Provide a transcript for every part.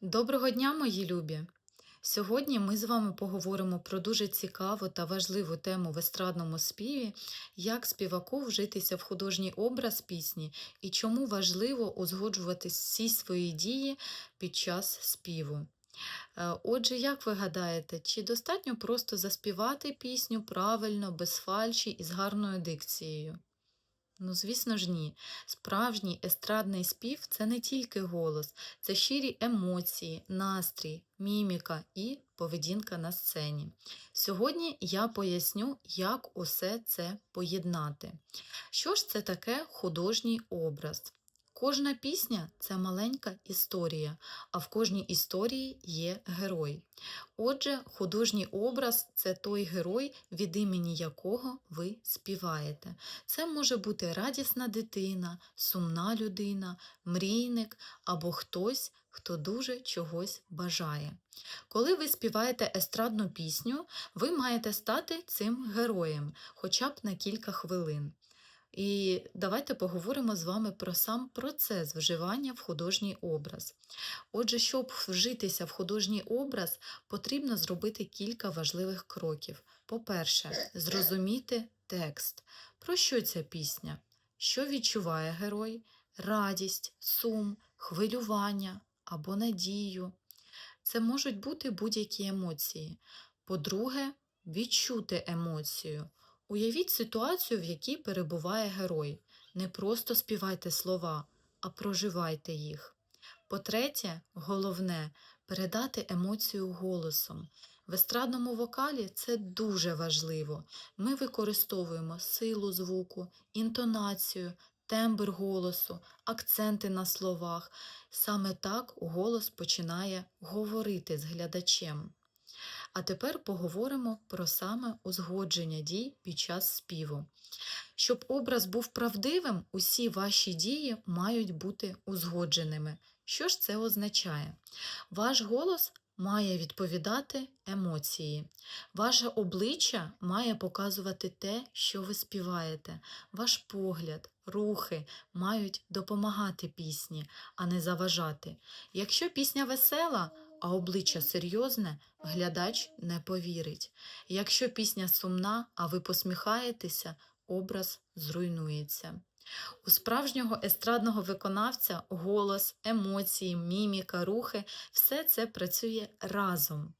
Доброго дня, мої любі! Сьогодні ми з вами поговоримо про дуже цікаву та важливу тему в естрадному співі, як співаку вжитися в художній образ пісні і чому важливо узгоджувати всі свої дії під час співу. Е, Отже, як ви гадаєте, чи достатньо просто заспівати пісню правильно, без фальші і з гарною дикцією? Ну, звісно ж, ні. Справжній естрадний спів це не тільки голос, це щирі емоції, настрій, міміка і поведінка на сцені. Сьогодні я поясню, як усе це поєднати. Що ж це таке художній образ? Кожна пісня це маленька історія, а в кожній історії є герой. Отже, художній образ це той герой, від імені якого ви співаєте. Це може бути радісна дитина, сумна людина, мрійник або хтось, хто дуже чогось бажає. Коли ви співаєте естрадну пісню, ви маєте стати цим героєм хоча б на кілька хвилин. І давайте поговоримо з вами про сам процес вживання в художній образ. Отже, щоб вжитися в художній образ, потрібно зробити кілька важливих кроків. По-перше, зрозуміти текст. Про що ця пісня? Що відчуває герой? Радість, сум, хвилювання або надію. Це можуть бути будь-які емоції. По-друге, відчути емоцію. Уявіть ситуацію, в якій перебуває герой. Не просто співайте слова, а проживайте їх. По-третє, головне передати емоцію голосом. В естрадному вокалі це дуже важливо. Ми використовуємо силу звуку, інтонацію, тембр голосу, акценти на словах. Саме так голос починає говорити з глядачем. А тепер поговоримо про саме узгодження дій під час співу. Щоб образ був правдивим, усі ваші дії мають бути узгодженими. Що ж це означає? Ваш голос має відповідати емоції. Ваше обличчя має показувати те, що ви співаєте. Ваш погляд, рухи мають допомагати пісні, а не заважати. Якщо пісня весела, а обличчя серйозне, глядач не повірить. Якщо пісня сумна, а ви посміхаєтеся, образ зруйнується. У справжнього естрадного виконавця голос, емоції, міміка, рухи все це працює разом.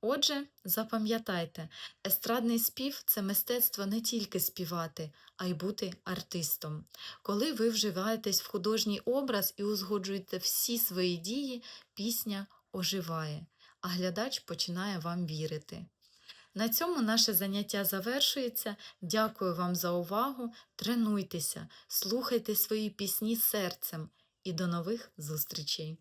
Отже, запам'ятайте, естрадний спів це мистецтво не тільки співати, а й бути артистом. Коли ви вживаєтесь в художній образ і узгоджуєте всі свої дії, пісня оживає, а глядач починає вам вірити. На цьому наше заняття завершується. Дякую вам за увагу. Тренуйтеся, слухайте свої пісні серцем і до нових зустрічей!